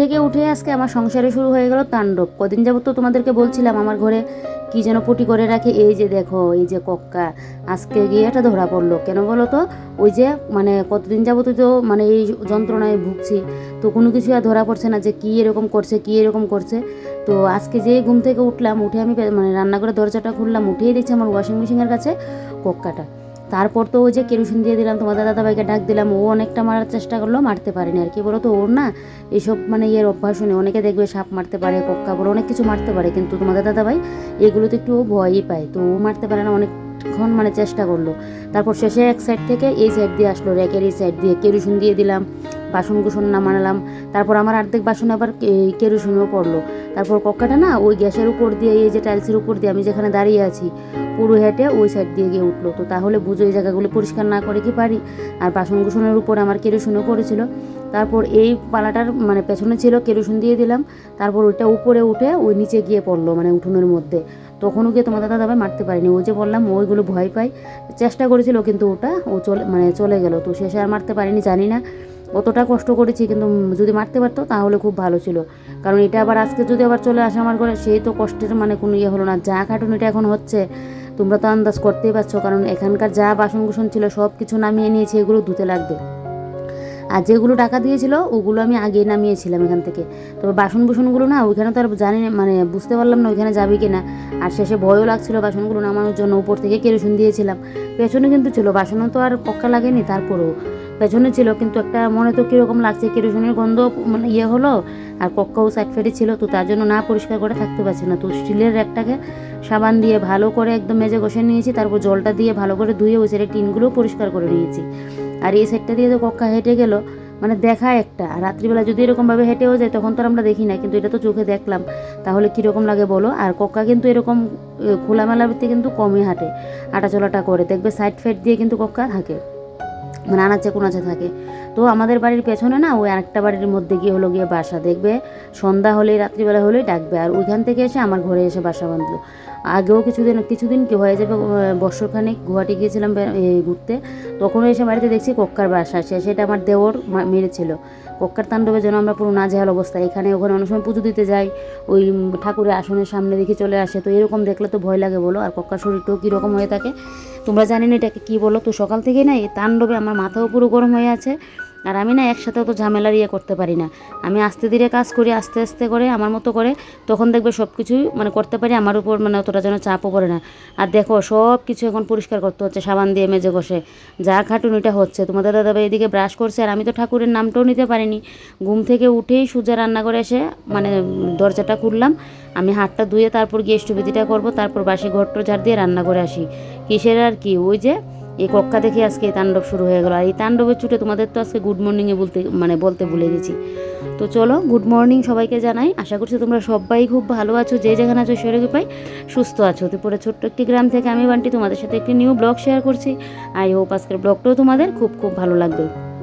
থেকে উঠে আজকে আমার সংসারে শুরু হয়ে গেল তাণ্ডব। কদিন যাবত তো তোমাদেরকে বলছিলাম আমার ঘরে কি যেন পটি করে রাখে। এই যে দেখো, এই যে কক্কা। আজকে গিয়ে এটা ধরা পড়ল। কেন বলো তো? ওই যে মানে কতদিন যাবত তো মানে এই যন্ত্রণায় ভুগছি। তো কোনো কিছু আর ধরা পড়ছে না যে কী এরকম করছে, কী এরকম করছে। তো আজকে যে ঘুম থেকে উঠলাম, উঠে আমি মানে রান্নাঘরের দরজাটা খুললাম, উঠেই দেখছি আমার ওয়াশিং মেশিনের কাছে কক্কাটা। তারপর তো ওই যে কেরোসিন দিয়ে দিলাম, তোমাদের দাদাভাইকে ডাক দিলাম, ও অনেকটা মারার চেষ্টা করল, মারতে পারেনি আর কি। বলো তো ওর না এসব মানে ইয়ের অভ্যাস নেই অনেকে দেখবে সাপ মারতে পারে কক্কা বলো অনেক কিছু মারতে পারে, কিন্তু তোমাদের দাদাভাই এগুলোতে একটু ও ভয়ই পায়, তো ও মারতে পারে না অনেকক্ষণ মানে চেষ্টা করল। তারপর শেষে এক সাইড থেকে এই সাইড দিয়ে আসলো, র্যাকের এই সাইড দিয়ে কেরোসিন দিয়ে দিলাম, বাসন কুসন নামালাম, তারপর আমার অর্ধেক বাসন আবার কেরোসিনও পড়ল। তারপর কক্কাটা না ওই গ্যাসের উপর দিয়ে, এই যে টাইলসের উপর দিয়ে আমি যেখানে দাঁড়িয়ে আছি, পুরো হেঁটে ওই সাইড দিয়ে গিয়ে উঠল। তো তাহলে বুঝো এই জায়গাগুলো পরিষ্কার না করে কি পারি? আর বাসন কুসনের উপর আমার কেরোসিনও পড়েছিল। তারপর এই পালাটার মানে পেছনে ছিল কেরোসিন দিয়ে দিলাম। তারপর ওইটা উপরে উঠে ওই নিচে গিয়ে পড়ল মানে উঠোনের মধ্যে। তখনও গিয়ে তোমাদের দাদাভাই মারতে পারিনি। ও যে বললাম ওইগুলো ভয় পাই চেষ্টা করেছিল কিন্তু ওটা, ও চলে মানে চলে গেল। তো শেষে আর মারতে পারিনি, জানি না। অতটা কষ্ট করেছি, কিন্তু যদি মারতে পারতো তাহলে খুব ভালো ছিল। কারণ এটা আবার আজকে যদি আবার চলে আসে আমার ঘরে, সেই তো কষ্টের মানে কোনো ইয়ে হলো না। যা খাটুনিটা এখন হচ্ছে, তোমরা তো আন্দাজ করতেই পারছ। কারণ এখানকার যা বাসন কুসন ছিল সব কিছু নামিয়ে নিয়েছি, এগুলো ধুতে লাগবে। আর যেগুলো টাকা দিয়েছিল, ওগুলো আমি আগে নামিয়েছিলাম এখান থেকে। তবে বাসন বুসনগুলো না, ওইখানে তো আর জানি মানে বুঝতে পারলাম না ওইখানে যাবে কি না আর শেষে ভয়ও লাগছিল বাসনগুলো নামানোর জন্য, উপর থেকে কেরোসিন দিয়েছিলাম। পেছনে কিন্তু ছিল, বাসনও তো আর পক্কা লাগেনি তারপরেও। পেছনে ছিল, কিন্তু একটা মনে তো কীরকম লাগছে, কেরোসিনের গন্ধ মানে ইয়ে হলো, আর পক্কাও সাইড ফেটে ছিল, তো তার জন্য না পরিষ্কার করে থাকতে পারছি না। তো স্টিলের র্যাকটাকে সাবান দিয়ে ভালো করে একদম মেজে ঘষে নিয়েছি, তারপর জলটা দিয়ে ভালো করে ধুয়ে ওই সাইডে টিনগুলো পরিষ্কার করে নিয়েছি। আর এই সাইডটা দিয়ে তো কক্কা হেঁটে গেল মানে দেখা একটা রাত্রিবেলা যদি এরকমভাবে হেঁটেও যায়, তখন তো আমরা দেখি না, কিন্তু এটা তো চোখে দেখলাম। তাহলে কীরকম লাগে বলো? আর কক্কা কিন্তু এরকম খোলামেলা ভিত্তি কিন্তু কমই হাঁটে হাঁটা চলাটা করে। দেখবে সাইড ফাইড দিয়ে কিন্তু কক্কা থাকে মানে আনাচে কোনাচে থাকে। তো আমাদের বাড়ির পেছনে না, ওই আরেকটা বাড়ির মধ্যে গিয়ে হলো গিয়ে বাসা। দেখবে সন্ধ্যা হলেই, রাত্রিবেলা হলেই ডাকবে, আর ওইখান থেকে এসে আমার ঘরে এসে বাসা বাঁধলো। আগেও কিছুদিন কিছুদিন কি হয়ে যাবে আহ, বছরখানেক গুয়াহাটি গিয়েছিলাম ঘুরতে তখনও এসে বাড়িতে দেখছি কক্কার বাসা সেটা আমার দেওর মেরেছিল। কক্কার তাণ্ডবে যেন আমরা পুরো নাজেহাল অবস্থা এখানে ওখানে অনেক সময় পুজো দিতে যাই ওই ঠাকুরের আসনের সামনে দেখি চলে আসে তো এরকম দেখলে তো ভয় লাগে বলো আর কক্কার শরীরটাও কীরকম হয়ে থাকে? তোমরা জানি না এটাকে কী বলো? তো সকাল থেকে না এই তাণ্ডবে আমার মাথাও পুরো গরম হয়ে আছে আর আমি না একসাথে তো ঝামেলার ইয়ে করতে পারি না। আমি আস্তে ধীরে কাজ করি, আস্তে আস্তে করে আমার মতো করে, তখন দেখবে সব কিছুই মানে করতে পারি, আমার উপর মানে অতটা যেন চাপও পড়ে না। আর দেখো সব কিছু এখন পরিষ্কার করতে হচ্ছে, সাবান দিয়ে মেজে ঘষে যা খাটুনিটা হচ্ছে, তোমাদের দাদা এদিকে ব্রাশ করছে, আর আমি তো ঠাকুরের নামটাও নিতে পারিনি। ঘুম থেকে উঠেই সোজা রান্না করে এসে মানে দরজাটা খুললাম। আমি হাতটা ধুয়ে তারপর গিয়ে স্টুবিদিটা করব, তারপর বাসি ঘরটো ঝাড় দিয়ে রান্না করে আসি। কিসের আর কি? ওই যে এই কক্ষা দেখে আজকে এই তাণ্ডব শুরু হয়ে গেলো। আর এই তাণ্ডবের ছুটে তোমাদের তো আজকে গুড মর্নিংয়ে বলতে মানে বলতে ভুলে গেছি। তো চলো গুড মর্নিং সবাইকে জানাই। আশা করছি তোমরা সবাই খুব ভালো আছো, যে যেখানে আছো সেরকম পাই সুস্থ আছো। ত্রিপুরা ছোট্ট একটি গ্রাম থেকে আমি বান্টি, তোমাদের সাথে একটি নিউ ব্লগ শেয়ার করছি। আই হোপ আজকের ব্লগটাও তোমাদের খুব খুব ভালো লাগবে।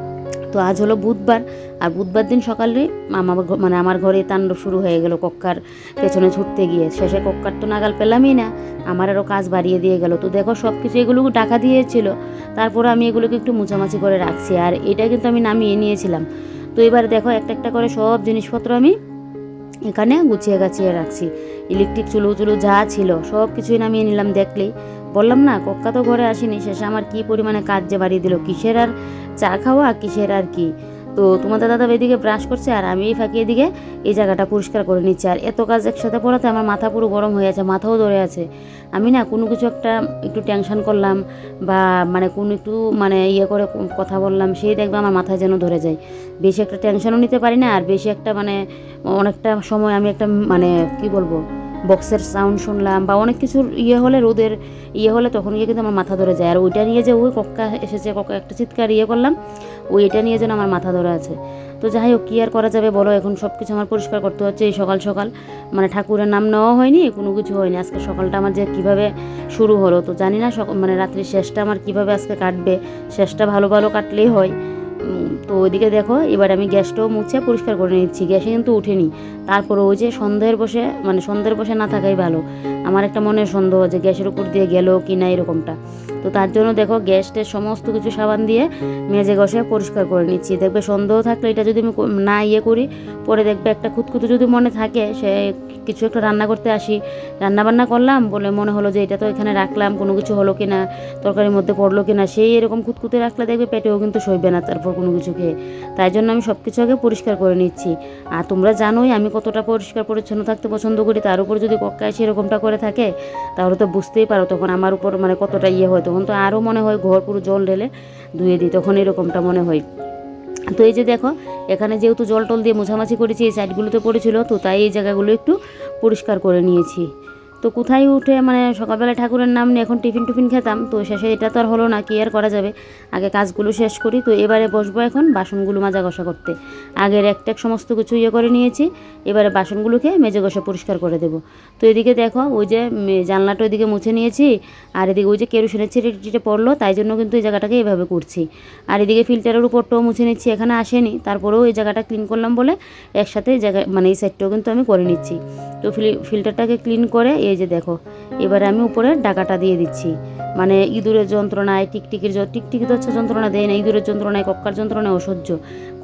তো আজ হলো বুধবার, আর বুধবার দিন সকালে আমার মানে আমার ঘরে তাণ্ডব শুরু হয়ে গেল, কক্কার পেছনে ছুটতে গিয়ে। শেষে কক্কার তো নাগাল পেলামই না, আমার আরও কাজ বাড়িয়ে দিয়ে গেল। তো দেখো সব কিছু এগুলো টাকা দিয়েছিল, তারপরে আমি এগুলোকে একটু মুছামাছি করে রাখছি, আর এটা কিন্তু আমি নামিয়ে নিয়েছিলাম। তো এবার দেখো, একটা একটা করে সব জিনিসপত্র আমি এখানে গুছিয়ে গাছিয়ে রাখছি। ইলেকট্রিক চুলো চুলো যা ছিল সব কিছুই নামিয়ে নিলাম দেখলেই। বললাম না, কক্কা তো ঘরে আসেনি, শেষে আমার কি পরিমাণে কাজ যে বাড়িয়ে দিল, কিসের আর চা খাওয়া, কিসের আর কি? তো তোমাদের দাদা এদিকে ব্রাশ করছে আর আমি এই ফাঁকি এদিকে এই জায়গাটা পরিষ্কার করে নিচ্ছি। আর এত কাজ একসাথে পড়াতে আমার মাথা পুরো গরম হয়ে আছে, মাথাও ধরে আছে। আমি না কোনো কিছু একটা একটু টেনশন করলাম বা মানে কোনো একটু মানে ইয়ে করে কথা বললাম, সেই দেখবে আমার মাথায় যেন ধরে যায়। বেশি একটা টেনশনও নিতে পারি না, আর বেশি একটা মানে অনেকটা সময় আমি একটা মানে কি বলব বক্সের সাউন্ড শুনলাম বা অনেক কিছুর ইয়ে হলে রোদের ইয়ে হলে তখন গিয়ে কিন্তু আমার মাথা ধরে যায়। আর ওইটা নিয়ে যে ওই কক্কা এসেছে, কক্কা একটা চিৎকার ইয়ে করলাম ওই এটা নিয়ে যেন আমার মাথা ধরে আছে। তো যাই হোক, কী আর করা যাবে বলো? এখন সব কিছু আমার পরিষ্কার করতে হচ্ছে এই সকাল সকাল। মানে ঠাকুরের নাম নেওয়া হয়নি, কোনো কিছু হয়নি। আজকে সকালটা আমার যে কীভাবে শুরু হলো, তো জানি না মানে রাত্রির শেষটা আমার কীভাবে আজকে কাটবে। শেষটা ভালো ভালো কাটলেই হয়। তো ওইদিকে দেখো, এবার আমি গ্যাসটাও মুছে পরিষ্কার করে নিচ্ছি। গ্যাসে কিন্তু উঠেনি। তারপর ওই যে সন্ধ্যের বসে মানে সন্ধ্যের বসে না থাকাই ভালো। আমার একটা মনের সন্দেহ যে গ্যাসের উপর দিয়ে গেল কি না এরকমটা। তো তার জন্য দেখো গ্যাসটের সমস্ত কিছু সাবান দিয়ে মেজে ঘষে পরিষ্কার করে নিচ্ছি। দেখবে সন্দেহ থাকলে এটা যদি আমি না ইয়ে করি, পরে দেখবে একটা খুঁতখুতো যদি মনে থাকে, সে কিছু একটা রান্না করতে আসি। রান্না বান্না করলাম, বলে মনে হলো যে এটা তো এখানে রাখলাম, কোনো কিছু হলো কি না তরকারির মধ্যে পড়ল কি না সেই এরকম খুঁতখুতে রাখলে দেখবে পেটেও কিন্তু সইবে না তারপর কোনো কিছু খেয়ে। তাই জন্য আমি সব কিছু আগে পরিষ্কার করে নিচ্ছি। আর তোমরা জানোই আমি কতটা পরিষ্কার পরিচ্ছন্ন থাকতে পছন্দ করি, তার উপর যদি কক্কা এসে এরকমটা করে থাকে, তাহলে তো বুঝতেই পারো তখন আমার উপর মানে কতটা ইয়ে হয় তখন তো আরও মনে হয় ঘর পুরো জল ঢেলে ধুয়ে দিই, তখন এরকমটা মনে হয়। তো এই যে দেখো, এখানে যেহেতু জল টল দিয়ে মোছামাছি করেছি, এই সাইডগুলোতে পড়েছিল, তো তাই এই জায়গাগুলো একটু পরিষ্কার করে নিয়েছি। তো কোথায় উঠে মানে সকালবেলা ঠাকুরের নাম নিয়ে এখন টিফিন টিফিন খেতাম, তো শেষে এটা তো আর হলো না, কি আর করা যাবে? আগে কাজগুলো শেষ করি, তো এবারে বসবো এখন বাসনগুলো মাজা ঘষা করতে। আগের এক ট্যাক সমস্ত কিছু ইয়ে করে নিয়েছি, এবারে বাসনগুলোকে মেজে ঘষে পরিষ্কার করে দেবো। তো এদিকে দেখো, ওই যে জানলাটা ওইদিকে মুছে নিয়েছি, আর এদিকে ওই যে কেরোসিনের ছিটে পড়ল, তাই জন্য কিন্তু এই জায়গাটাকে এইভাবে করছি। আর এদিকে ফিল্টারের উপরটাও মুছে নিচ্ছি, এখানে আসেনি, তারপরেও এই জায়গাটা ক্লিন করলাম বলে একসাথে জায়গা মানে এই সাইডটাও কিন্তু আমি করে নিচ্ছি। তো ফিল- ফিল্টারটাকে ক্লিন করে এই যে দেখো, এবারে আমি উপরে ডাকাটা দিয়ে দিচ্ছি। মানে ইঁদুরের যন্ত্রণায় টিকটিকির টিকটিকি তো হচ্ছে যন্ত্রণা দেয় না, ইঁদুরের যন্ত্রণায়, কক্কার যন্ত্রণায় অসহ্য।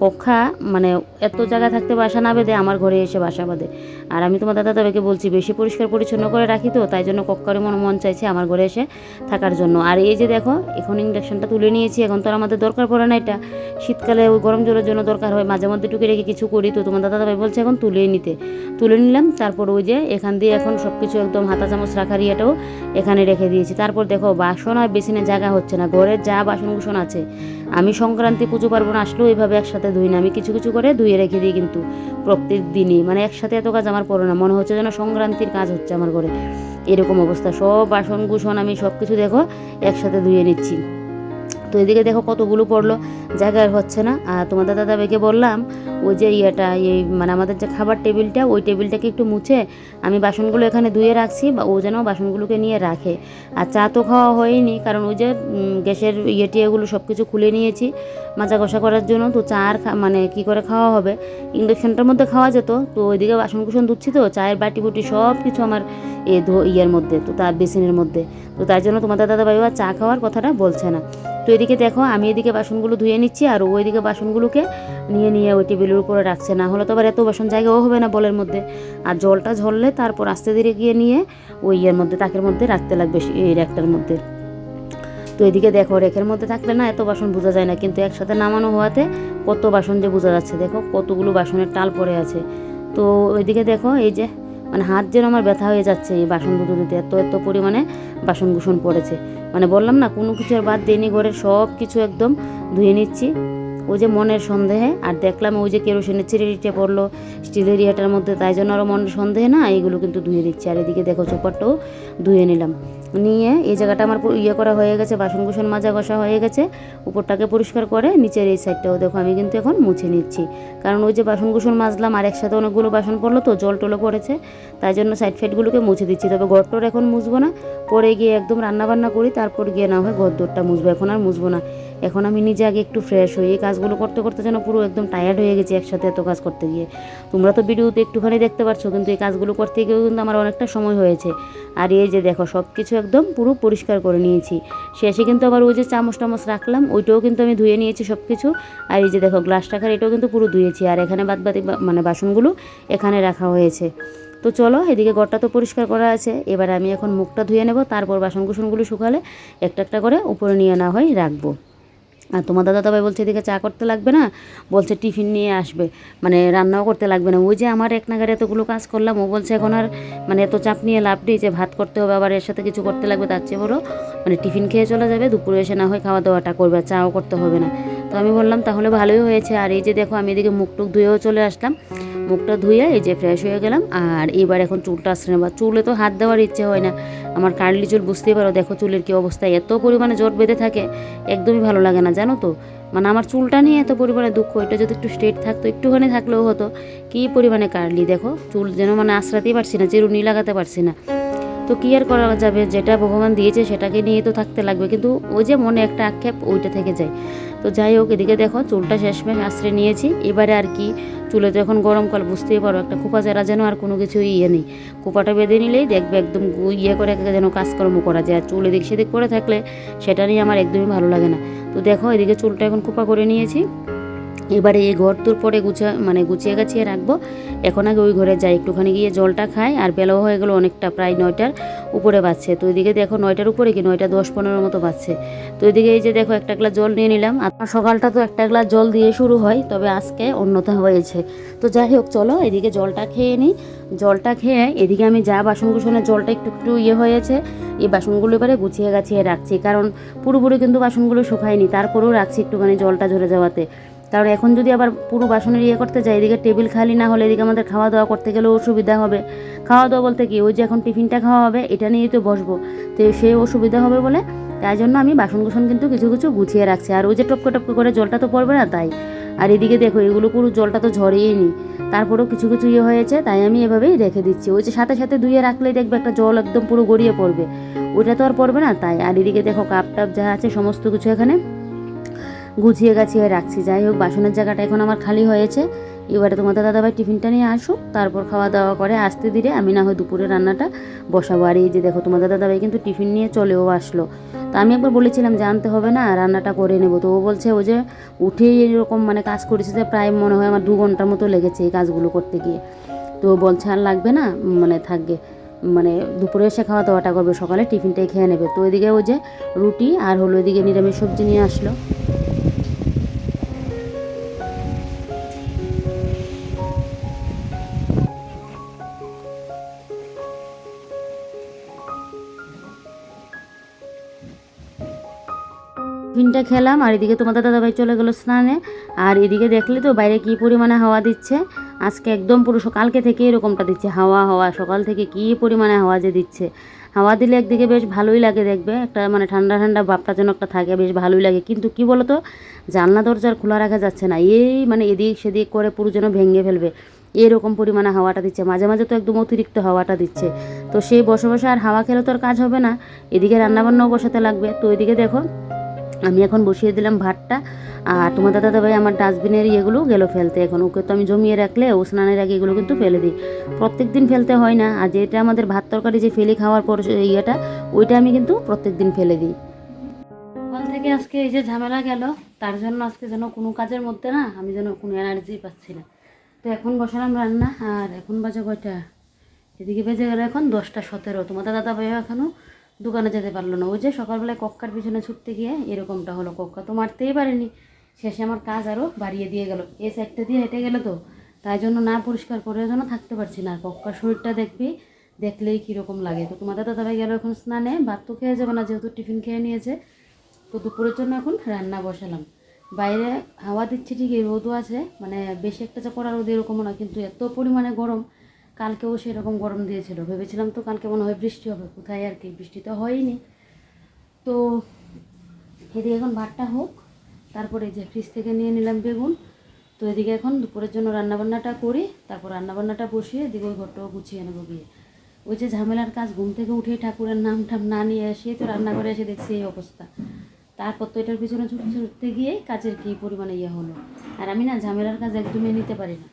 কক্ষা মানে এত জায়গা থাকতে বাসা না বেঁধে আমার ঘরে এসে বাসা বাঁধে। আর আমি তোমার দাদা দাদাকে বলছি, বেশি পরিষ্কার পরিচ্ছন্ন করে রাখি তো, তাই জন্য কক্কারে মনে, মন চাইছে আমার ঘরে এসে থাকার জন্য। আর এই যে দেখো, এখন ইন্ডাকশনটা তুলে নিয়েছি, এখন তো আর আমাদের দরকার পড়ে না এটা। শীতকালে ওই গরম জলের জন্য দরকার হয়, মাঝে মধ্যে টুকে রেখে কিছু করি তো, তোমার দাদা ভাই বলছে এখন তুলে নিতে। তুলে নিলাম, তারপর ওই যে এখান দিয়ে এখন সব কিছু একদম হাতা চামচ রাখার ইয়েটাও এখানে রেখে দিয়েছি। তারপর দেখো, বাসন আর বেসিনে জায়গা হচ্ছে না, ঘরের যা বাসন কুসন আছে আমি সংক্রান্তি পুজো পার্বণ আসলেও এভাবে একসাথে ধুই না। আমি কিছু কিছু করে ধুয়ে রেখে দিই কিন্তু প্রত্যেক দিনই। মানে একসাথে এত কাজ আমার পড়ে না। মনে হচ্ছে যেন সংক্রান্তির কাজ হচ্ছে আমার ঘরে। এরকম অবস্থা। সব বাসন কুসন আমি সব কিছু দেখো, একসাথে ধুয়ে নিচ্ছি। তো এদিকে দেখো কতগুলো পড়ল। জায়গায় হচ্ছে না। আর তোমাদের দাদা ভাইকে বললাম, ওই যে ইয়েটা, এই মানে আমাদের যে খাবার টেবিলটা, ওই টেবিলটাকে একটু মুছে আমি বাসনগুলো এখানে ধুয়ে রাখছি, বা ও যেন বাসনগুলোকে নিয়ে রাখে। আর চা তো খাওয়া হয়নি, কারণ ওই যে গ্যাসের ইয়ে টিয়েগুলো সব কিছু খুলে নিয়েছি মাজা কষা করার জন্য। তো চা আর মানে কি করে খাওয়া হবে? ইন্ডাকশনটার মধ্যে খাওয়া যেত। তো ওইদিকে বাসন কুসন ধুচ্ছি তো, চায়ের বাটি বুটি সব কিছু আমার এ ধো ইয়ের মধ্যে, তো তার বেসিনের মধ্যে। তো তার জন্য তোমাদের দাদা আর চা খাওয়ার কথাটা বলছে না। তো এদিকে দেখো, আমি এদিকে বাসনগুলো ধুয়ে নিচ্ছি আর ও ওইদিকে বাসনগুলোকে নিয়ে নিয়ে ওই টেবিলের উপরে রাখছে। না হলে তো আবার এত বাসন জায়গাও হবে না বলের মধ্যে। আর জলটা ঝরলে তারপর আস্তে ধীরে গিয়ে নিয়ে ওই ইয়ের মধ্যে, তাকের মধ্যে রাখতে লাগবে এই র্যাকটার মধ্যে। তো এদিকে দেখো রেখের মধ্যে থাকলে না এত বাসন বোঝা যায় না, কিন্তু একসাথে নামানো হওয়াতে কত বাসন যে বোঝা যাচ্ছে। দেখো, কতগুলো বাসনের টাল পড়ে আছে। তো ওইদিকে দেখো, এই যে মানে হাত যেন আমার ব্যথা হয়ে যাচ্ছে এই বাসন ধুতে ধুতে, এত এত পরিমাণে বাসন কুসন পড়েছে। মানে বললাম না, কোনো কিছু আর বাদ দিয়ে ঘরের সব কিছু একদম ধুয়ে নিচ্ছি। ওই যে মনের সন্দেহে, আর দেখলাম ওই যে কেরোসিনের ছিঁড়ে পড়ল, স্টিলের ইয়েটার মধ্যে, তাই জন্য আরও মনের সন্দেহে না, এইগুলো কিন্তু ধুয়ে দিচ্ছি। আর এদিকে দেখো চোপারটাও ধুয়ে নিলাম। নিয়ে এই জায়গাটা আমার ইয়ে করা হয়ে গেছে বাসন কুসন মাজা ঘষা হয়ে গেছে। উপরটাকে পরিষ্কার করে নিচের এই সাইডটাও দেখো আমি কিন্তু এখন মুছে নিচ্ছি। কারণ ওই যে বাসন কুসন মাজলাম, আর একসাথে অনেকগুলো বাসন পড়ল তো, জল টলো পড়েছে। তাই জন্য সাইড ফাইডগুলোকে মুছে দিচ্ছি। তবে ঘরটোর এখন মুছবো না। পরে গিয়ে একদম রান্নাবান্না করি, তারপর গিয়ে না হয় ঘর দোরটা মুছবো। এখন আর মুছবো না। এখন আমি নিজে আগে একটু ফ্রেশ হই। এই কাজগুলো করতে করতে যেন পুরো একদম টায়ার্ড হয়ে গেছি একসাথে এত কাজ করতে গিয়ে। তোমরা তো ভিডিওতে একটুখানি দেখতে পাচ্ছ কিন্তু এই কাজগুলো করতে গিয়েও কিন্তু আমার অনেকটা সময় হয়েছে। আর এই যে দেখো সব কিছু একদম পুরো পরিষ্কার করে নিয়েছি। শেষে কিন্তু আবার ওই যে চামচ টামচ রাখলাম, ওইটাও কিন্তু আমি ধুয়ে নিয়েছি সব কিছু আর এই যে দেখো গ্লাস টাকার এটাও কিন্তু পুরো ধুয়েছি। আর এখানে বাদ বাকি মানে বাসনগুলো এখানে রাখা হয়েছে। তো চলো, এদিকে ঘরটা তো পরিষ্কার করা আছে। এবার আমি এখন মুখটা ধুয়ে নেব, তারপর বাসন কুসনগুলো শুকালে একটা একটা করে উপরে নিয়ে না হয় রাখব। আর তোমার দাদা তবে বলছে, এদিকে চা করতে লাগবে না। বলছে, টিফিন নিয়ে আসবে। মানে রান্নাও করতে লাগবে না। ওই যে আমার এক নাগারে এতগুলো কাজ করলাম, ও বলছে, এখন আর মানে এত চাপ নিয়ে লাভ নেই যে ভাত করতে হবে, আবার এর সাথে কিছু করতে লাগবে। তার চেয়ে বড়ো মানে টিফিন খেয়ে চলে যাবে, দুপুরে এসে না হয় খাওয়া দাওয়াটা করবে চাও করতে হবে না। তো আমি বললাম, তাহলে ভালোই হয়েছে। আর এই যে দেখো, আমি এদিকে মুখ টুক ধুয়েও চলে আসলাম। মুখটা ধুয়ে এই যে ফ্রেশ হয়ে গেলাম। আর এবার এখন চুলটা আসছে না বা চুলে তো হাত দেওয়ার ইচ্ছে হয় না। আমার কার্লি চুল বুঝতেই পারো, দেখো চুলের কী অবস্থা। এত পরিমাণে জট বেঁধে থাকে, একদমই ভালো লাগে না, জানো তো? মানে আমার চুলটা নিয়ে এত পরিমাণে দুঃখ, এটা যদি একটু স্ট্রেট থাকতো, একটুখানি থাকলেও হতো। কী পরিমাণে কার্লি দেখো? চুল যেন মানে আশ্রাতেই পারছি না চিরুনি লাগাতে পারছি না। তো কী আর করা যাবে? যেটা ভগবান দিয়েছে সেটাকে নিয়ে তো থাকতে লাগবে। কিন্তু ওই যে মনে একটা আক্ষেপ ওইটা থেকে যায়। তো যাই হোক, এদিকে দেখো, চুলটা শেষমেশ আশ্রয় নিয়েছি। এবারে আর কি, চুলে তো এখন গরমকাল বুঝতেই পারো, একটা খোপা চারা যেন আর কোনো কিছু ইয়ে নেই। খোপাটা বেঁধে নিলেই দেখবে একদম ইয়ে করে যেন কাজকর্ম করা যায়। আর চুল এদিক সেদিক করে থাকলে সেটা নিয়ে আমার একদমই ভালো লাগে না। তো দেখো, এদিকে চুলটা এখন খোপা করে নিয়েছি। এবারে এই ঘর তোর পরে গুছা মানে গুছিয়ে গাছিয়ে রাখব। এখন আগে ওই ঘরে যাই, একটুখানি গিয়ে জলটা খাই, আর বেলাও হয়ে গেলো অনেকটা, প্রায় নয়টার উপরে বাজছে। তো এদিকে দেখো নয়টার উপরে কি, নয়টা দশ পনেরোর মতো বাজছে। তো এদিকে এই যে দেখো একটা গ্লাস জল নিয়ে নিলাম। আর সকালটা তো একটা গ্লাস জল দিয়ে শুরু হয়, তবে আজকে অন্যথা হয়েছে। তো যাই হোক, চলো এদিকে জলটা খেয়ে নিই। জলটা খেয়ে এদিকে আমি যা বাসন কুসনের জলটা একটু একটু ইয়ে হয়েছে, এই বাসনগুলো এবারে গুছিয়ে গাছিয়ে রাখছি। কারণ পুরোপুরি কিন্তু বাসনগুলো শুকায়নি, তারপরেও রাখছি একটুখানি জলটা ঝরে যাওয়াতে। কারণ এখন যদি আবার পুরো বাসনের ইয়ে করতে যাই, এদিকে টেবিল খালি না হলে এদিকে আমাদের খাওয়া দাওয়া করতে গেলেও অসুবিধা হবে। খাওয়া দাওয়া বলতে কি, ওই যে এখন টিফিনটা খাওয়া হবে, এটা নিয়েই তো বসবো। তো সেই অসুবিধা হবে বলে তাই জন্য আমি বাসন কুসন কিন্তু কিছু কিছু গুছিয়ে রাখছি। আর ওই যে টপকে টপকে করে জলটা তো পড়বে না তাই। আর এদিকে দেখো, এগুলো পুরো জলটা তো ঝরেই নি তারপরেও কিছু কিছু ইয়ে হয়েছে, তাই আমি এভাবেই রেখে দিচ্ছি। ওই যে সাথে সাথে ধুয়ে রাখলেই দেখবে একটা জল একদম পুরো গড়িয়ে পড়বে। ওইটা তো আর পড়বে না তাই। আর এদিকে দেখো কাপ টাপ যা আছে, সমস্ত কিছু এখানে গুছিয়ে গাছিয়ে রাখছি। যাই হোক, বাসনের জায়গাটা এখন আমার খালি হয়েছে। এবারে তোমাদের দাদাভাই টিফিনটা নিয়ে আসুক, তারপর খাওয়া দাওয়া করে আসতে দিলে আমি না হয় দুপুরে রান্নাটা বসাবো। আর এই যে দেখো, তোমাদের দাদাভাই কিন্তু টিফিন নিয়ে চলেও আসলো। তো আমি একবার বলেছিলাম জানতে হবে না, রান্নাটা করে নেব। তো ও বলছে, ও যে উঠেই এরকম মানে কাজ করেছে যে প্রায় মনে হয় আমার দু ঘণ্টার মতো লেগেছে এই কাজগুলো করতে গিয়ে। তো বলছে, আর লাগবে না মানে থাকবে। মানে দুপুরে এসে খাওয়া দাওয়াটা করবে, সকালে টিফিনটাই খেয়ে নেবে। তো ওইদিকে ও যে রুটি আর হলো ওইদিকে নিরামিষ সবজি নিয়ে আসলো। টিফিনটা খেলাম, আর এদিকে তোমাদের দাদাভাই চলে গেলো স্নানে। আর এদিকে দেখলে তো বাইরে কি পরিমাণে হাওয়া দিচ্ছে। আজকে একদম পুরো কালকে থেকে এরকমটা দিচ্ছে, হাওয়া হাওয়া, সকাল থেকে কি পরিমাণে হাওয়া যে দিচ্ছে। হাওয়া দিলে একদিকে বেশ ভালোই লাগে দেখবে, একটা মানে ঠান্ডা ঠান্ডা ভাবটা যেন একটা থাকে, বেশ ভালোই লাগে। কিন্তু কি বলো তো জানলা দরজার খোলা রাখা যাচ্ছে না, এই মানে এদিক সেদিক করে পুরো যেন ভেঙে ফেলবে। এরকম পরিমাণে হাওয়াটা দিচ্ছে, মাঝে মাঝে তো একদম অতিরিক্ত হাওয়াটা দিচ্ছে। তো সেই বসে বসে আর হাওয়া খেলে তো আর কাজ হবে না, এদিকে রান্নাবান্নাও বসাতে লাগবে। তো এদিকে দেখো আমি এখন বসিয়ে দিলাম ভাতটা। আর তোমার দাদা দাদাভাই আমার ডাস্টবিনের ইয়েগুলো গেল ফেলতে এখন। ওকে তো আমি জমিয়ে রাখলে, ও স্নানের আগে এগুলো কিন্তু ফেলে দিই। প্রত্যেক দিন ফেলতে হয় না। আর যেটা আমাদের ভাত তরকারি যে ফেলে খাওয়ার পর ইয়েটা, ওইটা আমি কিন্তু প্রত্যেক দিন ফেলে দিই। সকাল থেকে আজকে এই যে ঝামেলা গেল, তার জন্য আজকে যেন কোনো কাজের মধ্যে না আমি যেন কোনো এনার্জি পাচ্ছি না। তো এখন বসালাম রান্না, আর এখন বাজে কয়টা? এদিকে বেজে গেল এখন দশটা সতেরো। তোমাদের দাদা ভাইও এখনও দোকানে যেতে পারল না। ওই যে সকালবেলায় কক্কার পিছনে ছুটতে গিয়ে এরকমটা হলো, কক্কা তো মারতেই পারেনি। শেষে আমার কাজ আরও বাড়িয়ে দিয়ে গেল। এই সাইডটা দিয়ে হেঁটে গেলে তো। তাই জন্য না পরিষ্কার করে যেন থাকতে পারছি না। আর কক্কার শরীরটা দেখবি, দেখলেই কীরকম লাগে। তো তোমাদের দাদাভাই গেল এখন স্নানে, ভাত তো খেয়ে যাবে না, যেহেতু টিফিন খেয়ে নিয়েছে। তো দুপুরের জন্য এখন রান্না বসালাম। বাইরে হাওয়া দিচ্ছে ঠিকই, রোদও আছে। মানে বেশি একটা করা রোদ এরকমও না, কিন্তু এত পরিমাণে গরম। কালকেও সেরকম গরম দিয়েছিল। ভেবেছিলাম তো কালকে মনে হয় বৃষ্টি হবে। কোথায় আর কি? বৃষ্টি তো হয়নি। তো এদিকে এখন ভাতটা হোক, তারপরে যে ফ্রিজ থেকে নিয়ে নিলাম বেগুন। তো এদিকে এখন দুপুরের জন্য রান্নাবান্নাটা করি, তারপর রান্নাবান্নাটা বসিয়ে এদিকে ওই ঘরটাও গুছিয়ে নেব গিয়ে। ওই যে ঝামেলার কাজ, ঘুম থেকে উঠে ঠাকুরের নাম টাম না নিয়ে এসে তো রান্নাঘরে এসে দেখছি এই অবস্থা। তারপর তো এটার পিছনে ছুটতে ছুটতে গিয়ে কাজের কী পরিমাণে ইয়ে হলো। আর আমি না ঝামেলার কাজ একদমই নিতে পারি না।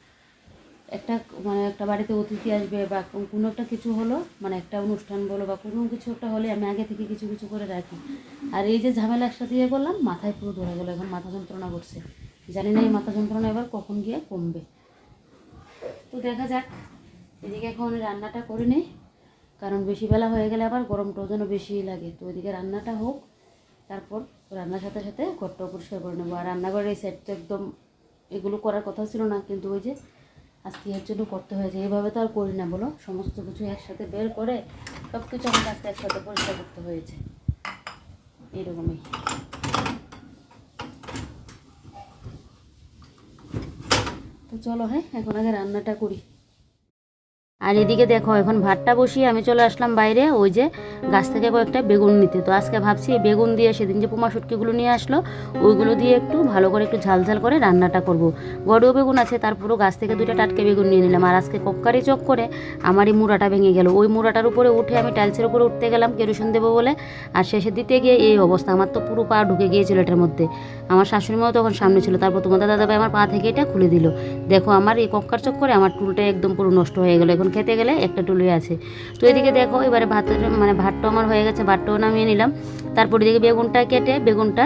একটা মানে একটা বাড়িতে অতিথি আসবে বা কোনো একটা কিছু হলো মানে একটা অনুষ্ঠান বলো বা কোনো কিছু একটা হলে আমি আগে থেকে কিছু কিছু করে রাখি। আর এই যে ঝামেলা একসাথে ইয়ে করলাম, মাথায় পুরো ধরে গেলো, এখন মাথা যন্ত্রণা করছে। জানি না এই মাথা যন্ত্রণা এবার কখন গিয়ে কমবে। তো দেখা যাক, এদিকে এখন রান্নাটা করে নেই, কারণ বেশি বেলা হয়ে গেলে আবার গরমটাও যেন বেশি লাগে। তো ওইদিকে রান্নাটা হোক, তারপর রান্নার সাথে সাথে ঘরটাও পরিষ্কার করে নেব। আর রান্নাঘরের এই সাইডটা একদম এগুলো করার কথা ছিল না, কিন্তু ওই যে আজকে এর জন্য করতে হয়েছে এভাবে তো আর করি না, বলো। সমস্ত কিছু একসাথে বের করে সব কিছু আমাকে আজকে একসাথে পরিষ্কার করতে হয়েছে। এইরকমই তো চলো হ্যাঁ এখন আগে রান্নাটা করি। আর এদিকে দেখো, এখন ভাতটা বসিয়ে আমি চলে আসলাম বাইরে, ওই যে গাছ থেকে কয়েকটা বেগুন নিতে। তো আজকে ভাবছি এই বেগুন দিয়ে সেদিন যে পোমা শুটকিগুলো নিয়ে আসলো, ওইগুলো দিয়ে একটু ভালো করে একটু ঝাল ঝাল করে রান্নাটা করব। বড়ও বেগুন আছে তারপরও গাছ থেকে দুইটা টাটকে বেগুন নিয়ে নিলাম। আর আজকে কক্কারি চক করে আমার এই মুড়াটা ভেঙে গেল। ওই মুড়াটার উপরে উঠে আমি টাইলসের উপরে উঠতে গেলাম, কেরোসিন দেবো বলে। আর শেষে দিতে গিয়ে এই অবস্থা, আমার তো পুরো পা ঢুকে গিয়েছিল এটার মধ্যে। আমার শাশুড়ি মাও তখন সামনে ছিল, তারপর তোমাদের দাদাভাই আমার পা থেকে এটা খুলে দিল। দেখো, আমার এই কক্কার চক করে আমার টুলটা একদম পুরো নষ্ট হয়ে গেলো। এখন খেতে গেলে একটা টুলুই আছে। তো এদিকে দেখো, এবারে ভাতের মানে ভাতটা আমার হয়ে গেছে, ভাতটাও নামিয়ে নিলাম। তারপর এদিকে বেগুনটা কেটে, বেগুনটা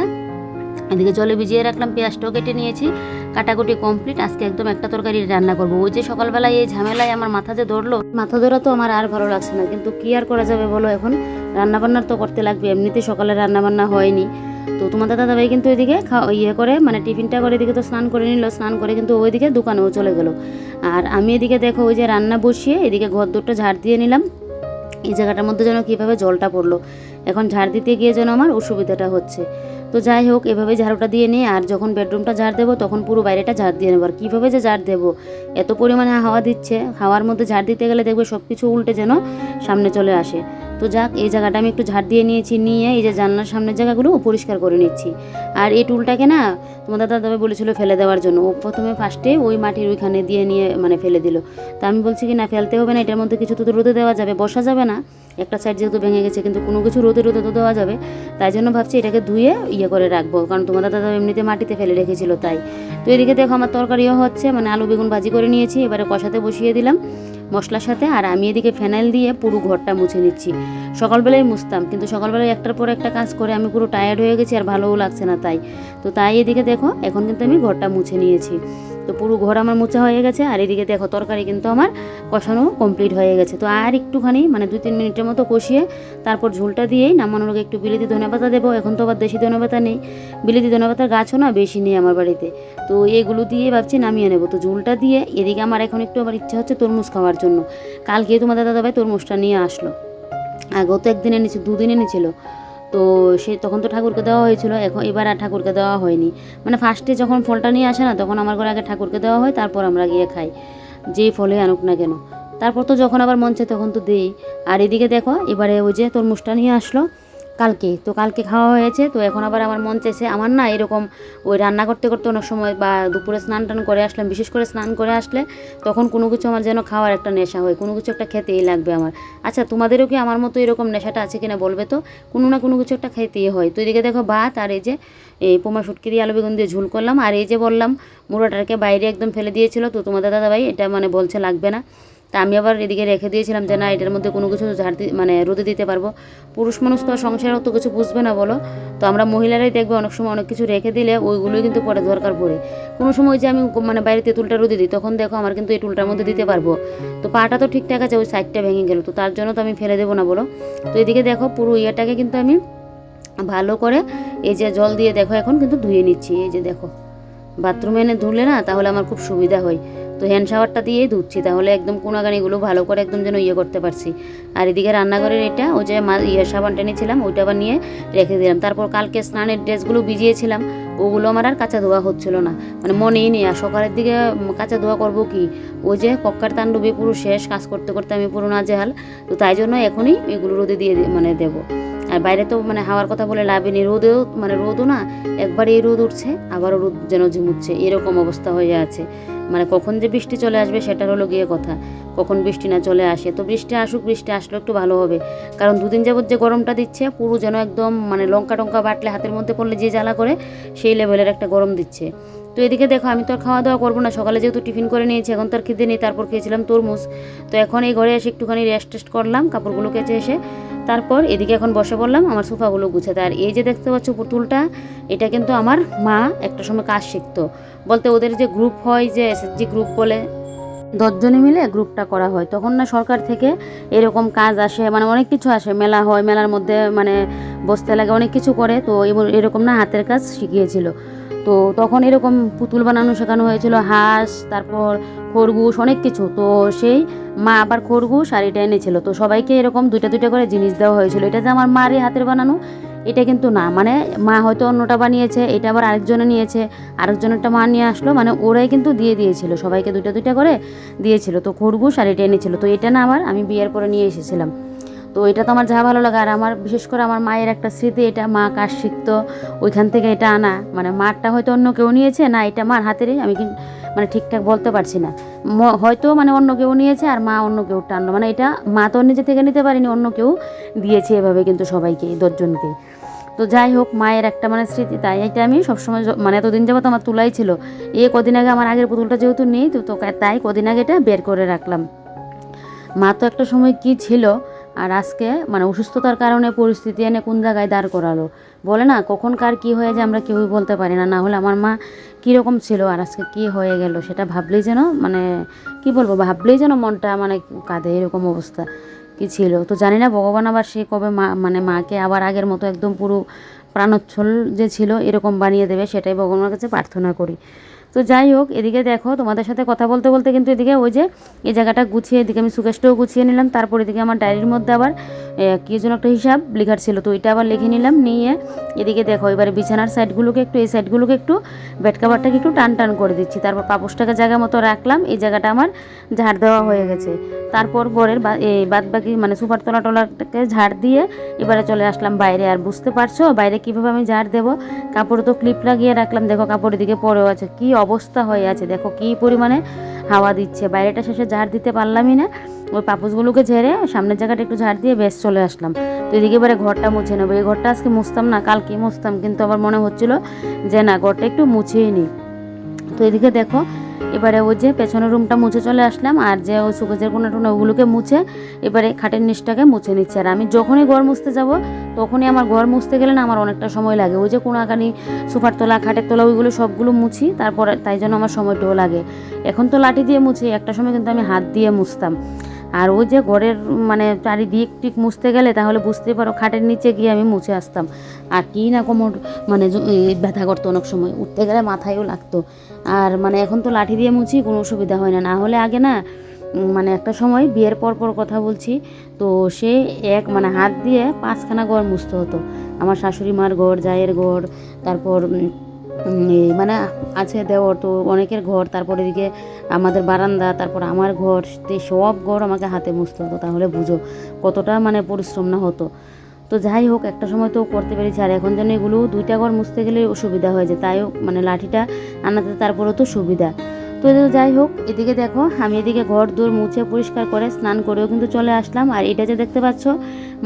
এদিকে জলে ভিজিয়ে রাখলাম, পেঁয়াজটাও কেটে নিয়েছি। কাটাকুটি কমপ্লিট আজকে একদম একটা তরকারি রান্না করব। ওই যে সকালবেলায় এই ঝামেলায় আমার মাথা যে ধরলো, মাথা ধরা তো আমার আর ভালো লাগছে না। কিন্তু কি আর করা যাবে বলো এখন? রান্নাবান্নার তো করতে লাগবে এমনিতে সকালে রান্নাবান্না হয়নি। তো তোমাদের দাদাভাই কিন্তু ওইদিকে খাওয়া ইয়ে করে মানে টিফিনটা করে এদিকে তো স্নান করে নিল, স্নান করে কিন্তু ওইদিকে দোকানেও চলে গেল। আর আমি এদিকে দেখো ওই যে রান্না বসিয়ে এদিকে ঘর দুটো ঝাড় দিয়ে নিলাম। এই জায়গাটার মধ্যে যেন কীভাবে জলটা পড়ল। এখন ঝাড় দিতে গিয়ে যেন আমার অসুবিধাটা হচ্ছে। তো যাই হোক, এভাবে ঝাড়ুটা দিয়ে নিই আর যখন বেডরুমটা ঝাড় দেবো, তখন পুরো বাইরেটা ঝাড় দিয়ে নেব। আর কীভাবে যে ঝাড় দেবো? এত পরিমাণে হাওয়া দিচ্ছে। হাওয়ার মধ্যে ঝাড় দিতে গেলে দেখবে সব কিছু উল্টে যেন সামনে চলে আসে। তো যাক, এই জায়গাটা আমি একটু ঝাড় দিয়ে নিয়েছি, নিয়ে এই যে জানলার সামনের জায়গাগুলো পরিষ্কার করে নিচ্ছি। আর এই টুলটাকে না তোমার দাদা দাদা বলেছিল ফেলে দেওয়ার জন্য। ও প্রথমে ফার্স্টে ওই মাটির ওইখানে দিয়ে নিয়ে মানে ফেলে দিল। তা আমি বলছি কি, না, ফেলতে হবে না, এটার মধ্যে কিছু তো রোদে দেওয়া যাবে, বসা যাবে না। একটা সাইড যেহেতু ভেঙে গেছে, কিন্তু কোনো কিছু রোদে রোদে তো দেওয়া যাবে। তাই জন্য ভাবছি এটাকে ধুয়ে ইয়ে করে রাখব, কারণ তোমার দাদা এমনিতে মাটিতে ফেলে রেখেছিল তাই। তো এদিকে দেখো আমার তরকারিও হচ্ছে মানে আলু বেগুন ভাজি করে নিয়েছি, এবারে কষাতে বসিয়ে দিলাম মশলার সাথে, আর আমি এদিকে ফেনাইল দিয়ে পুরো ঘরটা মুছে নিচ্ছি। সকালবেলায় মুছতাম, কিন্তু সকালবেলায় একটার পর একটা কাজ করে আমি পুরো টায়ার্ড হয়ে গেছি, আর ভালোও লাগছে না তাই। তো তাই এদিকে দেখো, এখন কিন্তু আমি ঘরটা মুছে নিয়েছি। তো পুরো ঘর আমার মোচা হয়ে গেছে, আর এদিকে দেখো তরকারি কিন্তু আমার কষানো কমপ্লিট হয়ে গেছে। তো আর একটুখানি মানে দুই তিন মিনিটের মতো কষিয়ে তারপর ঝোলটা দিয়েই নামানোর আগে একটু বিলিতি ধনেপাতা দেবো। এখন তো আবার দেশি ধনেপাতা নেই। বিলিতি ধনেপাতার গাছও না বেশি নেই আমার বাড়িতে। তো এগুলো দিয়ে ভাবছি নামিয়ে নেব। তো ঝোলটা দিয়ে এদিকে আমার এখন একটু আবার ইচ্ছা হচ্ছে তরমুজ খাওয়ার জন্য। কালকে তোমাদের দাদাভাই তরমুজটা নিয়ে আসলো। আগেও তো একদিন এনেছিল দুদিন এনেছিল। তো সে তখন তো ঠাকুরকে দেওয়া হয়েছিল, এখন এবার আর ঠাকুরকে দেওয়া হয়নি। মানে ফার্স্টে যখন ফলটা নিয়ে আসে না, তখন আমার ঘরে আগে ঠাকুরকে দেওয়া হয়, তারপর আমরা গিয়ে খাই, যেই ফলে আনুক না কেন। তারপর তো যখন আবার মঞ্চে তখন তো দেই। আর এদিকে দেখো, এবারে ওই যে তরমুজটা নিয়ে আসলো কালকে, তো কালকে খাওয়া হয়েছে, তো এখন আবার আমার মন চাইছে আমার না এরকম ওই রান্না করতে করতে অনেক সময় বা দুপুরে স্নান টান করে আসলাম, বিশেষ করে স্নান করে আসলে তখন কোনো কিছু আমার যেন খাওয়ার একটা নেশা হয়, কোনো কিছু একটা খেতেই লাগবে আমার। আচ্ছা তোমাদেরও কি আমার মতো এরকম নেশাটা আছে কিনা বলবে তো? কোনো না কোনো কিছু একটা খেতেই হয়। তো এদিকে দেখো ভাত আর এই যে, এই পোমা শুটকি দিয়ে আলু বেগুন দিয়ে ঝুল করলাম। আর এই যে বললাম, মুড়াটাকে বাইরে একদম ফেলে দিয়েছিল, তো তোমাদের দাদা ভাই এটা মানে বলছে লাগবে না। তা আমি আবার এদিকে রেখে দিয়েছিলাম যে না, এটার মধ্যে কোনো কিছু ঝাড় মানে রোদে দিতে পারব। পুরুষ মানুষ তো সংসারে অত কিছু বুঝবে না বলো। তো আমরা মহিলারাই দেখবে অনেক সময় অনেক কিছু রেখে দিলে ওইগুলোই কিন্তু পরে দরকার পড়ে। কোনো সময় যে আমি মানে বাইরে তেঁতুলটা রোদে দিই, তখন দেখো আমার কিন্তু এই টুলটার মধ্যে দিতে পারব। তো পাটা তো ঠিকঠাক আছে, ওই সাইডটা ভেঙে গেল। তো তার জন্য তো আমি ফেলে দেবো না বলো। তো এদিকে দেখো পুরো ইয়েটাকে কিন্তু আমি ভালো করে এই যে জল দিয়ে দেখো এখন কিন্তু ধুয়ে নিচ্ছি। এই যে দেখো, বাথরুমে এনে ধুলে না তাহলে আমার খুব সুবিধা হয়। তো হ্যান্ড শাওয়ারটা দিয়েই ধুচ্ছি, তাহলে একদম কোনাগানিগুলো ভালো করে একদম যেন ইয়ে করতে পারছি। আর এদিকে রান্নাঘরের এটা, ওই যে ইয়ে সাবানটা নিয়েছিলাম ওইটা আবার নিয়ে রেখে দিলাম। তারপর কালকে স্নানের ড্রেসগুলো ভিজিয়েছিলাম, ওগুলো আমার আর কাঁচা ধোয়া হচ্ছিল না। মানে মনেই নেই, আর সকালের দিকে কাঁচা ধোয়া করব কি? ওই যে কক্কার তাণ্ডবে পুরো শেষ, কাজ করতে করতে আমি পুরো নাজেহাল। তো তাই জন্য এখনই এগুলো রোদে দিয়ে মানে দেবো। আর বাইরে তো মানে হাওয়ার কথা বলে লাভই নেই, রোদেও মানে রোদও না, একবার এই রোদ উঠছে, আবারও রোদ যেন ঝিমুচ্ছে, এরকম অবস্থা হয়ে আছে। মানে কখন যে বৃষ্টি চলে আসবে সেটার হলো গিয়ে কথা। কখন বৃষ্টি না চলে আসে। তো বৃষ্টি আসুক, বৃষ্টি আসলে একটু ভালো হবে। কারণ দুদিন যাবত যে গরমটা দিচ্ছে, পুরো যেন একদম মানে লঙ্কা টঙ্কা বাটলে হাতের মধ্যে পড়লে যে জ্বালা করে, সেই লেভেলের একটা গরম দিচ্ছে। তো এদিকে দেখো, আমি তো আর খাওয়া দাওয়া করব না। সকালে যেহেতু টিফিন করে নিয়েছি, এখন তো আর খিদে নেই। তারপর খেয়েছিলাম তরমুজ। তো এখন এই ঘরে এসে একটুখানি রেস্ট টেস্ট করলাম, কাপড়গুলো কেচে এসে তারপর এদিকে এখন বসে পড়লাম, আমার সোফাগুলো গুছাতে আর এই যে দেখতে পাচ্ছ পুতুলটা, এটা কিন্তু আমার মা একটা সময় কাজ শিখতো। বলতে ওদের যে গ্রুপ হয়, যে এসএসজি গ্রুপ বলে, দশজনে মিলে গ্রুপটা করা হয়। তখন না সরকার থেকে এরকম কাজ আসে মানে অনেক কিছু আসে। মেলা হয়, মেলার মধ্যে মানে বসতে লাগে, অনেক কিছু করে। তো এরকম না হাতের কাজ শিখিয়েছিল। তো তখন এরকম পুতুল বানানো শেখানো হয়েছিল, হাঁস, তারপর খরগোশ, অনেক কিছু। তো সেই মা আবার খরগোশ আর এটা এনেছিল। তো সবাইকে এরকম দুইটা দুইটা করে জিনিস দেওয়া হয়েছিল। এটা যে আমার মারই হাতের বানানো, এটা কিন্তু না। মানে মা হয়তো অন্যটা বানিয়েছে, এটা আবার আরেকজনে নিয়েছে, আরেকজনেরটা মা নিয়ে আসলো। মানে ওরাই কিন্তু দিয়ে দিয়েছিল, সবাইকে দুইটা দুইটা করে দিয়েছিল। তো খরগোশ আর এটা এনেছিল। তো এটা না আমার, আমি বিয়ের পরে নিয়ে এসেছিলাম। তো এটা তো আমার যা ভালো লাগে। আর আমার, বিশেষ করে আমার মায়ের একটা স্মৃতি, এটা মা কাজ শিখতো ওইখান থেকে এটা আনা। মানে মারটা হয়তো অন্য কেউ নিয়েছে, না, এটা মার হাতেরই, আমি কিন্তু মানে ঠিকঠাক বলতে পারছি না। হয়তো মানে অন্য কেউ নিয়েছে, আর মা অন্য কেউ টানলো। মানে এটা মা তো নিজে থেকে নিতে পারিনি, অন্য কেউ দিয়েছে এভাবে কিন্তু সবাইকে দশজনকে। তো যাই হোক, মায়ের একটা মানে স্মৃতি, তাই এটা আমি সবসময় মানে এতদিন যাবত আমার তুলাই ছিল। এ কদিন আগে আমার আগের পুতুলটা যেহেতু নেই, তো তাই কদিন আগে এটা বের করে রাখলাম। মা তো একটা সময় কি ছিল আর আজকে মানে অসুস্থতার কারণে পরিস্থিতি এনে কোন জায়গায় দাঁড় করালো? বলে না, কখন কার কী হয়ে যায় আমরা কেউই বলতে পারি না। না হলে আমার মা কীরকম ছিল আর আজকে কী হয়ে গেল সেটা ভাবলেই যেন মানে কি বলব, ভাবলেই যেন মনটা মানে কাঁদে এরকম অবস্থা কি ছিল। তো জানি না ভগবান আবার সে কবে মা মানে মাকে আবার আগের মতো একদম পুরো প্রাণোচ্ছল যে ছিল এরকম বানিয়ে দেবে সেটাই ভগবানের কাছে প্রার্থনা করি। তো যাই হোক, এদিকে দেখো, তোমাদের সাথে কথা বলতে বলতে কিন্তু এদিকে ওই যে এই জায়গাটা গুছিয়ে, এদিকে আমি সুকেশটাও গুছিয়ে নিলাম। তারপর এদিকে আমার ডায়েরির মধ্যে আবার কি যেন একটা হিসাব লেখার ছিল, তো এটা আবার লিখে নিলাম, নিয়ে এদিকে দেখো, এবারে বিছানার সাইডগুলোকে একটু, এই সাইডগুলোকে একটু বেড কাভারটাকে একটু টান টান করে দিচ্ছি। তারপর পাপোশটাকে জায়গা মতো রাখলাম, এই জায়গাটা আমার ঝাড় দেওয়া হয়ে গেছে। তারপর ঘরের এই বাদ বাকি মানে সুপার তলা টলাটাকে ঝাড় দিয়ে এবারে চলে আসলাম বাইরে। আর বুঝতে পারছ বাইরে কীভাবে আমি ঝাড় দেবো? কাপড় তো ক্লিপ লাগিয়ে রাখলাম, দেখো কাপড়ের দিকে পরেও আছে, কি অবস্থা হয়ে আছে। দেখো কি পরিমাণে হাওয়া দিচ্ছে। বাইরেটা শেষে ঝাড় দিতে পারলামই না। ওই পাপুসগুলোকে ঝেড়ে সামনের জায়গাটা একটু ঝাড় দিয়ে বেশ চলে আসলাম। তো এদিকে এবারে ঘরটা মুছে নেব। এই ঘরটা আজকে মুছতাম না, কালকে মুছতাম। কিন্তু আমার মনে হচ্ছিল যে না, ঘরটা একটু মুছেই নিই তো এদিকে দেখো এবারে ও যে পেছনের রুমটা মুছে চলে আসলাম আর যে ও সুকেজের কোনো টোনা ওগুলোকে মুছে এবারে খাটের নিচটাকে মুছে নিচ্ছে। আর আমি যখনই ঘর মুছতে যাব, তখনই আমার ঘর মুছতে গেলে না আমার অনেকটা সময় লাগে। ওই যে কোনাকানি সোফার তোলা, খাটের তোলা, ওইগুলো সবগুলো মুছি, তারপরে তাই জন্য আমার সময়টাও লাগে। এখন তো লাঠি দিয়ে মুছি, একটা সময় কিন্তু আমি হাত দিয়ে মুছতাম। আর ওই যে ঘরের মানে চারিদিক টিক মুছতে গেলে তাহলে বুঝতেই পারো, খাটের নিচে গিয়ে আমি মুছে আসতাম। আর কি না কোমর মানে ব্যথা করতো অনেক সময়, উঠতে গেলে মাথায়ও লাগতো। আর মানে এখন তো লাঠি দিয়ে মুছি, কোনো অসুবিধা হয় না। না হলে আগে না মানে একটা সময় বিয়ের পর পর কথা বলছি, তো সে এক মানে হাত দিয়ে পাঁচখানা ঘর মুছতে হতো। আমার শাশুড়ি মার ঘর, জায়ের ঘর, তারপর মানে আছে দেওয়ার তো অনেকের ঘর, তারপর এদিকে আমাদের বারান্দা, তারপর আমার ঘর সব ঘর আমাকে হাতে মুছতে হতো, তাহলে বুঝো কতটা মানে পরিশ্রম না হতো। তো যাই হোক, একটা সময় তো করতে পেরেছি, আর এখন যেন এগুলো দুইটা ঘর মুছতে গেলে অসুবিধা হয়ে যায়, তাইও মানে লাঠিটা আনাতে তারপরেও তো সুবিধা। তো যাই হোক, এদিকে দেখো, আমি এদিকে ঘর দূর মুছে পরিষ্কার করে স্নান করেও কিন্তু চলে আসলাম, আর এটা যে দেখতে পাচ্ছ,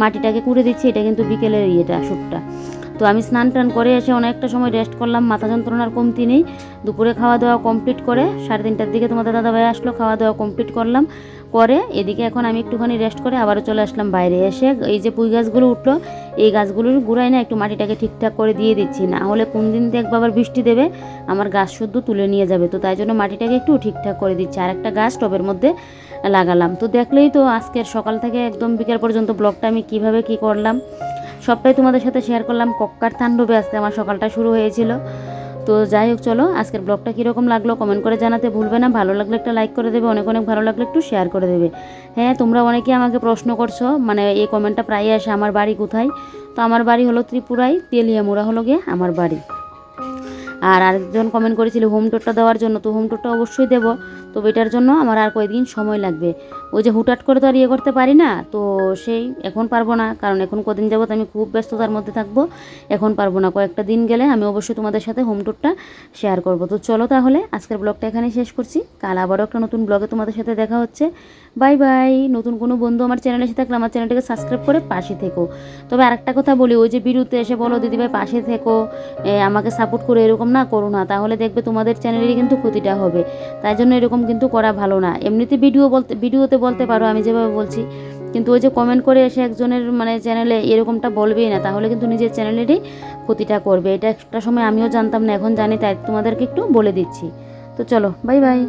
মাটিটাকে কুড়ে দিচ্ছি, এটা কিন্তু বিকেলের ইয়েটা শ্যুটটা তো আমি স্নান টান করে এসে অনেকটা সময় রেস্ট করলাম, মাথা যন্ত্রণার কমতি নেই। দুপুরে খাওয়া দাওয়া কমপ্লিট করে, সাড়ে তিনটার দিকে তোমাদের দাদাভাই আসলো, খাওয়া দাওয়া কমপ্লিট করলাম। করে এদিকে এখন আমি একটুখানি রেস্ট করে আবারও চলে আসলাম বাইরে এসে। এই যে পুঁই গাছগুলো উঠল, এই গাছগুলোর গুড়াই না একটু মাটিটাকে ঠিকঠাক করে দিয়ে দিচ্ছি। না হলে কোন দিন দেখব আবার বৃষ্টি দেবে, আমার গাছ শুদ্ধ তুলে নিয়ে যাবে। তো তাই জন্য মাটিটাকে একটু ঠিকঠাক করে দিচ্ছি। আর একটা গাছ টবের মধ্যে লাগালাম। তো দেখলেই তো আজকের সকাল থেকে একদম বিকেল পর্যন্ত ব্লগটা আমি কীভাবে কি করলাম। সবটাই তোমাদের সাথে শেয়ার করলাম। কক্কার তাণ্ডবে আজকে আমার সকালটা শুরু হয়েছিল। তো যাই হোক, চলো, আজকের ব্লগটা কীরকম লাগল কমেন্ট করে জানাতে ভুলবে না। ভালো লাগলে একটা লাইক করে দেবে, অনেক অনেক ভালো লাগলে একটু শেয়ার করে দেবে। হ্যাঁ তোমরা অনেকে আমাকে প্রশ্ন করছ মানে এই কমেন্টটা প্রায় আসে, আমার বাড়ি কোথায়? তো আমার বাড়ি হলো ত্রিপুরায়, তেলিয়ামুড়া হলো গিয়ে আমার বাড়ি। আর আরেকজন কমেন্ট করেছিল, হোম টোরটা দেওয়ার জন্য। তো হোম টোরটা অবশ্যই দেবো। তো এটার জন্য আমার আর কয়েকদিন সময় লাগবে। ওই যে হুটাট করে তো আর ইয়ে করতে পারি না, তো সেই এখন পারব না, কারণ এখন কদিন যাবত আমি খুব ব্যস্ততার মধ্যে থাকব, এখন পারব না। কয়েকটা দিন গেলে আমি অবশ্যই তোমাদের সাথে হোম টুরটা শেয়ার করব। তো চলো তাহলে, আজকের ব্লগটা এখানে শেষ করছি। কাল আবারও একটা নতুন ব্লগে তোমাদের সাথে দেখা হচ্ছে। Bye bye. নতুন কোনো বন্ধু আমার চ্যানেলে এসে থাকলে আমার চ্যানেলটাকে সাবস্ক্রাইব করে পাশে থেকো। তবে আরেকটা কথা বলি, ওই যে বিরুতে এসে বলো দিদিভাই পাশে থেকো আমাকে সাপোর্ট করে এরকম না করো না। তাহলে দেখবে তোমাদের চ্যানেলেরই কিন্তু ক্ষতিটা হবে। তাই জন্য এরকম কিন্তু করা ভালো না। এমনিতে ভিডিও বলতে, ভিডিওতে বলতে পারো, আমি যেভাবে বলছি। কিন্তু ওই যে কমেন্ট করে এসে একজনের মানে চ্যানেলে এরকমটা বলবেই না, তাহলে কিন্তু নিজের চ্যানেলেরই ক্ষতিটা করবে। এটা একটা সময় আমিও জানতাম না, এখন জানি, তাই তোমাদেরকে একটু বলে দিচ্ছি। তো চলো, বাই বাই।